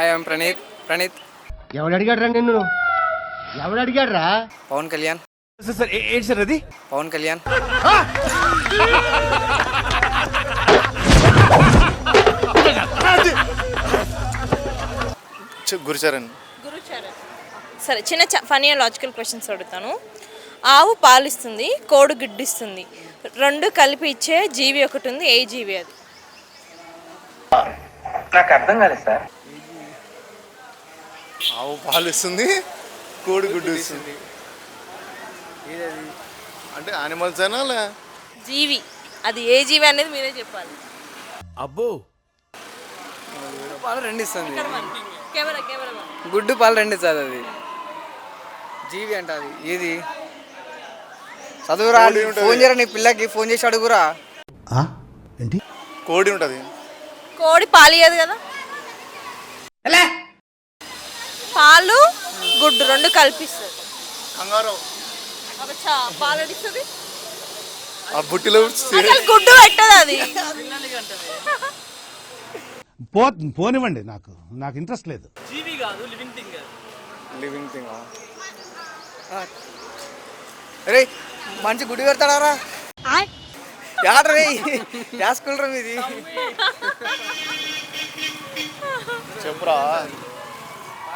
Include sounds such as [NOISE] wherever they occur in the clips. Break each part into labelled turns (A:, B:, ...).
A: Hi I'm Praneeth Praneeth
B: ఎవడు అడిగాడు రా నిన్ను? ఎవడు అడిగాడు రా
A: పవన్ కళ్యాణ్
C: సార్ ఏంటి సార్ అది?
A: పవన్ కళ్యాణ్
D: గురుచరణ్.
E: గురుచరణ్. సరే చిన్న ఫనీ లాజికల్ క్వశ్చన్స్ అడుగుతాను. ఆవు పాలిస్తుంది కోడి గుడ్డిస్తుంది. రెండు కలిపి ఇచ్చే జీవి ఒకటి ఉంది ఏ జీవి అది?
D: ఆవు పాలు ఇస్తుంది కోడి గుడ్డు ఇస్తుంది. అంటే యానిమల్స్ అయినా
E: జీవి. అది ఏ జీవి అనేది మీరే చెప్పాలి.
C: అబ్బో.
A: పాలు రెండు ఇస్తుంది.
E: కెమెరా కెమెరా
A: గుడ్డు పాలు రెండు ఇస్తుంది అది. జీవి అంట అది. ఏది? చదువురా. ఫోన్ చేయరా నీ పిల్లకి ఫోన్ చేసి అడుగురా.
B: ఏంటి?
D: కోడి ఉంటుంది.
E: కోడి పాలు ఇయ్యదు కదా. పాలు గుడ్డు రెండు కల్పిస్తుంది.
D: కంగారు.
E: పాలు
D: ఆ బుట్టిలో
E: గుడ్డు పెట్టదు అది.
F: పో పోనివ్వండి నాకు నాకు ఇంట్రెస్ట్ లేదు.
A: లివింగ్ థింగ్ రే మంచి గుడి పెడతాడారా? యాడ రే మీది?
D: చెప్పురా.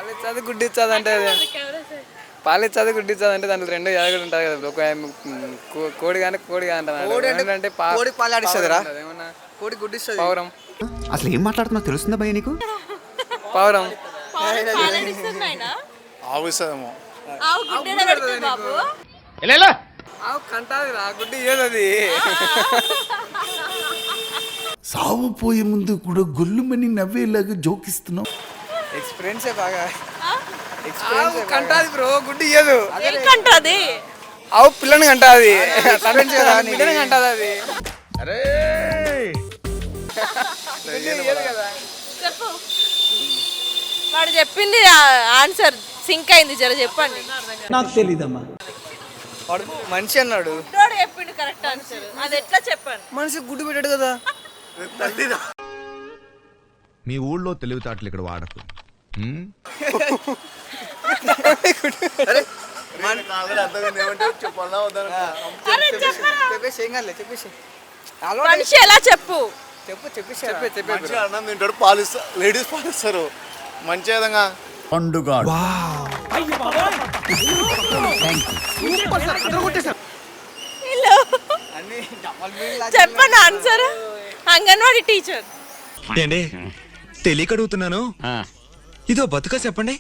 A: పాలు ఇచ్చది గుడ్డు ఇచ్చది అంటే అది పాలు ఇచ్చది గుడ్డు ఇచ్చది అంటే దాంట్లో రెండు ఎదగడు ఉంటుంది కదా ఒక కో- కోడి కానీ కోడి కానీ
G: కోడి అంటే- కోడి పాలు ఆడిస్తుందిరా?
A: ఏమన్నా
G: కోడి గుడ్డు ఇస్తుంది
A: పౌరం
H: అసలు ఏం మాట్లాడుతున్నావు? తెలుస్తుందా భయ్య నీకు?
A: పౌరం.
D: ఆవు
A: కంటాది గుడ్డు
F: సావు పోయే ముందు కూడా గొల్లుమని నవ్వేలాగా జోకిస్తున్నావు.
A: ఎక్స్పీరియన్సే బాగా. ఆవు కంటాది బ్రో గుడ్డు ఇయ్యదు.
E: ఏం కంటది.
A: ఆవు పిల్లని కంటాది. బిడ్డని కంటాది అది.
F: అరే! [LAUGHS]
E: చెప్పు. వాడు చెప్పింది ఆన్సర్ సింక్ అయింది జర చెప్పండి.
A: వాడు మనిషి అన్నాడు.
E: వాడు చెప్పిండు కరెక్ట్ ఆన్సర్. అది ఎట్లా చెప్పండి
A: మనిషి గుడ్డు పెట్టాడు కదా.
H: మీ ఊళ్ళో తెలివితేటలు ఇక్కడ వాడకు.
A: చెప్పేసి ఏం చెప్పేసి.
E: మనిషి ఎలా చెప్పు?
A: చెప్పు చెప్పేసి. చెప్పే చెప్పే
D: మంచిగా అన్నం తింటాడు పాలు ఇస్తా లేడీస్ పాలు ఇస్తారు మంచి విధంగా
F: పండుగాడు
E: హలో.
A: అన్ని డబల్ మీనింగ్
E: చెప్పండి ఆన్సర్? అంగన్వాడి టీచర్.
H: తెలియక అడుగుతున్నాను? ఇదో బతుక చెప్పండి.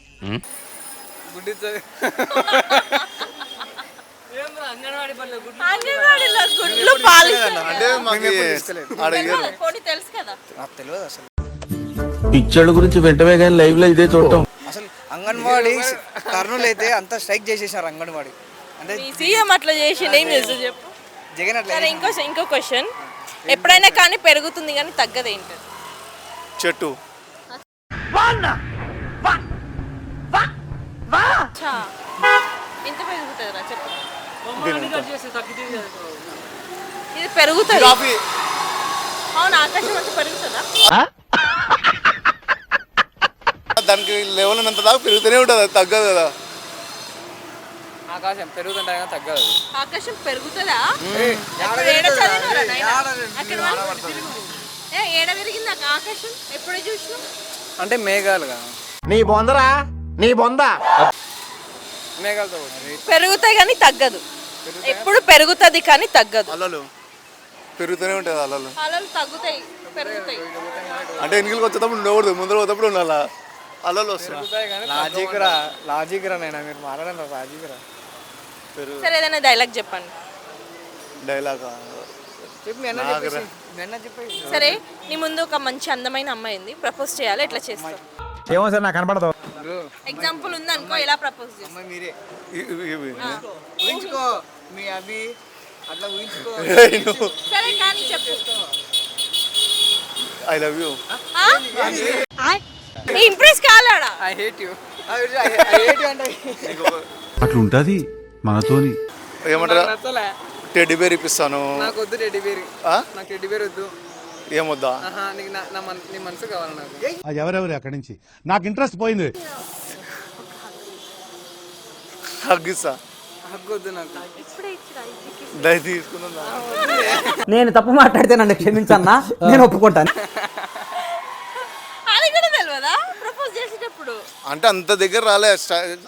C: పిక్చర్ల గురించి వెంటనే కానీ లైవ్లో ఇదే చూడటం.
A: అసలు అంగన్వాడీ కర్నూలు అయితే అంతా స్ట్రైక్ చేసేసారు అంగన్వాడీ. అంటే
E: సీఎం అట్లా చేసి ఏం చేస్తుంది చెప్పు?
A: జగన్ అట్లా
E: ఇంకో ఇంకో క్వశ్చన్ ఎప్పుడైనా కానీ పెరుగుతుంది కానీ తగ్గదు ఏంటది
D: చెట్టు
E: పెరుగుతుంది రా చెప్పు. ఇది పెరుగుతుంది అవును ఆకాశం అంతా పెరుగుతుందా?
D: దానికి లెవెల్ ఉన్నంత దాకా పెరుగుతూనే ఉంటుంది అది తగ్గదు కదా.
A: ఆకాశం పెరుగుతుంటే కానీ తగ్గదు.
E: ఆకాశం పెరుగుతుందా? ఎప్పుడు ఏడ చదివినావురా నాయనా? అక్కడ వాళ్ళు- ఏ, ఏడ పెరిగింది నాకు ఆకాశం? ఎప్పుడే చూసినావు?
A: అంటే మేఘాలు కదా
C: నీ బొందరా? నీ బొంద?
A: మేఘాలతో.
E: పెరుగుతాయి కానీ తగ్గదు. ఎప్పుడు పెరుగుతుంది కానీ తగ్గదు.
D: అలలు. పెరుగుతూనే ఉంటుంది అలలు.
E: అలలు తగ్గుతాయి పెరుగుతాయి.
D: అంటే ఎన్నికలకు వచ్చేటప్పుడు ఉండకూడదు ముందర పోతప్పుడు ఉండాలా? అలలు
A: కానీ లాజిక్ రా లాజిక్ రా నైనా మీరు మాట్లాడండి లాజిక్ రా
E: సరే ఏదైనా డైలాగ్ చెప్పండి.
D: డైలాగ్.
E: సరే నీ ముందు ఒక మంచి అందమైన అమ్మాయి ఉంది. ప్రపోజ్ చేయాలి ఎట్లా చేస్తావు?
C: ఏమో సార్ నాకు కనపడదు.
E: ఎగ్జాంపుల్ ఉంది అనుకో ఎలా ప్రపోజ్ చేస్తావు?
A: మీరే. ఊహించుకో మీ అభి అట్లా ఊహించుకో. [LAUGHS]
E: సరే కానీ చెప్పు.
D: I love you
E: impress కాలాడా?
A: I hate you I hate you అంటే [LAUGHS]
F: అట్లుంటది మనతోని.
D: ఏమంటారా? టెడ్డీ బేర్ ఇప్పిస్తాను.
A: నాకు వద్దు టెడ్డి బేర్? నాకు టెడ్డి బేర్ వద్దు.
D: ఏమొద్దా?
A: మనసు కావాలి నాకు
F: ఎవరెవరు అక్కడి నుంచి? నాకు ఇంట్రెస్ట్ పోయింది.
D: హగ్గిస్తా
I: నేను తప్పు మాట్లాడితే నన్ను క్షమించన్నా నేను ఒప్పుకుంటాను. [LAUGHS]
E: చేసేటప్పుడు?
D: అంటే అంత దగ్గర రాలే.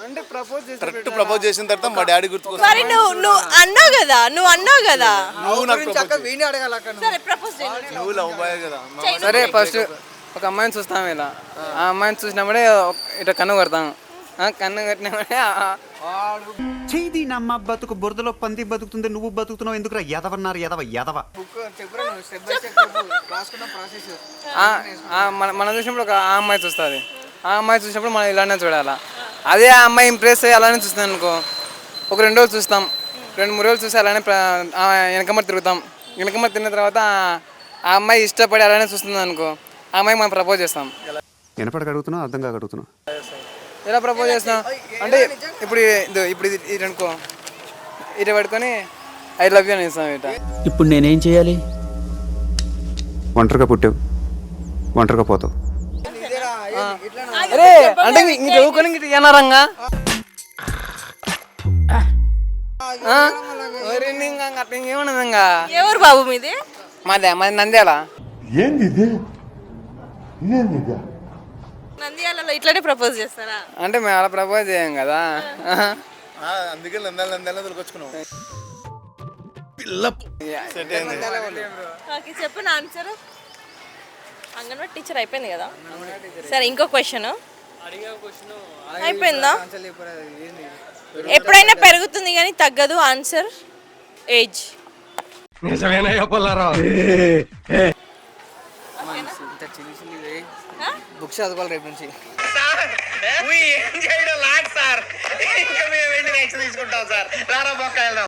A: అంటే ప్రపోజ్ చేసి
D: కరెక్ట్ ప్రపోజ్ చేసిన తర్వాత మా డాడీ
E: మరి నువ్వు నువ్వు అన్నావు కదా నువ్వు అన్నావు కదా?
D: నువ్వు నాకు
G: వీడిని అడగాలి అక్క నువ్వు.
E: సరే ప్రపోజ్ చేయండి
D: నువ్వు లవ్ బాయ్ కదా. మా-
A: సరే ఫస్ట్ ఒక అమ్మాయిని చూస్తాం ఇలా. ఆ. అమ్మాయిని చూసినప్పుడే ఒక- ఇట్లా కన్ను కొడతాం. ఆ, కన్ను కట్టినప్పుడే ఆ-
J: నమ్మ బతుకు బురదలో పంది బతుకుతుంది నువ్వు బతుకుతున్నావు ఎందుకురా ఎదవన్నారు ఎదవ ఎదవ
G: బుక్ చెప్పురా నువ్వు? స్టెప్ బై స్టెప్ చెప్పు. రాసుకున్న ప్రాసెస్
A: ఆ- ఆ మన మనం చూసినప్పుడు ఒక ఆ అమ్మాయి చూస్తుంది. ఆ అమ్మాయి చూసినప్పుడు మనం ఇలానే చూడాలా? అదే ఆ అమ్మాయి ఇంప్రెస్ అయ్యి అలానే చూస్తుంది అనుకో. ఒక రెండు రోజులు చూస్తాం. రెండు మూడు రోజులు చూసి అలానే వెనకమ్మటి తిరుగుతాం. వెనకమ్మటి తిన్న తర్వాత ఆ- అమ్మాయి ఇష్టపడి అలానే చూస్తుంది అనుకో. ఆ అమ్మాయికి మనం ప్రపోజ్ చేస్తాం.
J: వినపడక అడుగుతున్నావు అర్థం కాక అడుగుతున్నావు
A: ఎలా ప్రపోజ్ చేస్తాం అంటే ఇప్పుడు ఇప్పుడు ఇది ఇది అనుకో. ఇటు పట్టుకొని ఐ లవ్ యూ అని ఇస్తాం ఇట.
I: ఇప్పుడు నేనేం చేయాలి?
J: ఒంటరిగా పుట్టావు. ఒంటరిగా పోతావు.
A: అరే అంటే ఇంక చదువుకొని ఇంక ఏనారంగా ఇంకా
E: ఎవరు బాబు మీది?
A: మాదే మాది నంద్యాల.
E: నంద్యాలలో ఇట్లానే ప్రపోజ్ చేస్తారా?
A: అంటే మేము అలా ప్రపోజ్ చేయం కదా.
D: అందుకే నందాలు నందాలు దొరికొచ్చుకున్నావు సెట్ అయింది.
E: ఓకే చెప్పు నా ఆన్సర్ అంగన్వాడీ టీచర్ అయిపోయింది కదా? సరే ఇంకో క్వశ్చన్ అయిపోయిందా? ఎప్పుడైనా పెరుగుతుంది కానీ తగ్గదు ఆన్సర్ ఏజ్.
G: ఇంత చిన్న చిన్నవి బుక్స్ చదువుకోవాలి రేపు నుంచి.